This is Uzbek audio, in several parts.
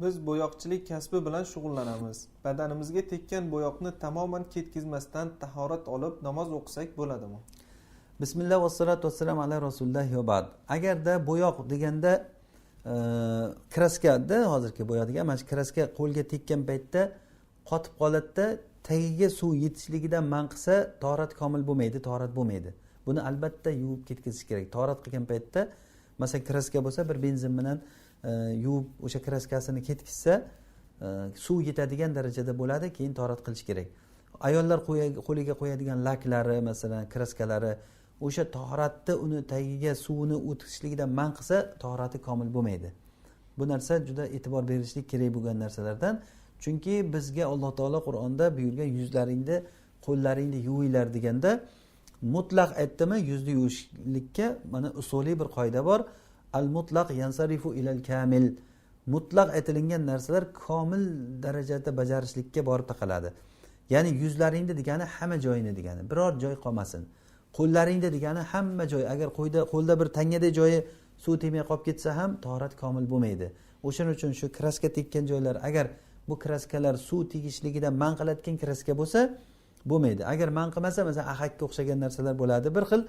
biz bo'yoqchilik kasbi bilan shug'ullanamiz. Badanimizga tekkan bo'yoqni tamoman ketkazmasdan tahorat olib namoz o'qisak bo'ladimi? Bismillah vassalotu vassalam ala rasululloh va bad. Agarda bo'yoq deganda e, kraskada hozirgi bo'yoq degan mana shu kraska qo'lga tekkan paytda qotib qoladida tagiga suv yetishligidan man qilsa torat komil bo'lmaydi torat bo'lmaydi. Buni albatta yuvib ketkazish kerak. Torat qilgan paytda masalan kraska bo'lsa bir benzin bilan yuvib o'sha kraskasini ketkizsa e, suv yetadigan darajada bo'ladi keyin torat qilish kerak. Ayollar qo'liga qo'yadigan laklari masalan kraskalari o'sha toratni uni tagiga suvni o'tkazishligidan man qilsa torati komil bo'lmaydi. Bu narsa juda e'tibor berishlik kerak bo'lgan narsalardan. Chunki bizga alloh taolo qur'onda buyurgan yuzlaringni qo'llaringni yuvinglar deganda mutlaq aytdimi yuzni yuvishlikka mana usuliy bir qoida bor. Al mutlaq yansarifu ilal kamil. Mutlaq aytilingan narsalar komil darajada bajarishlikka borib taqaladi. Ya'ni yuzlaringni degani hamma joyini degani biror joy qolmasin. Qo'llaringda degani hamma joy agar qo'yda qo'lda bir tangaday joyi suv tegmay qolib ketsa ham torat komil bo'lmaydi. O'shaning uchun shu kraska tekkan joylar agar bu kraskalar suv tegishligidan man qiladigan kraska bo'lsa bo'lmaydi. Agar man qilmasa masalan ahakka o'xshagan narsalar bo'ladi. Bir xil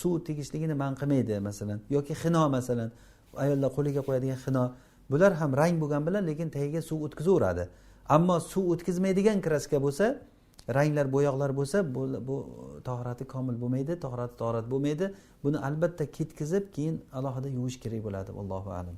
suv tegishligini man qilmaydi masalan. Yoki xino masalan. Ayollar qo'liga qo'yadigan xino. Bular ham rang bo'lgani bilan lekin tagiga suv o'tkazaveradi. Ammo suv o'tkazmaydigan kraska bo'lsa ranglar bo'yoqlar bo'lsa bu, bu tohirati komil bo'lmaydi tohirati tahorat bo'lmaydi. Buni albatta ketkizib keyin alohida yuvish kerak bo'ladi. Allohu alam.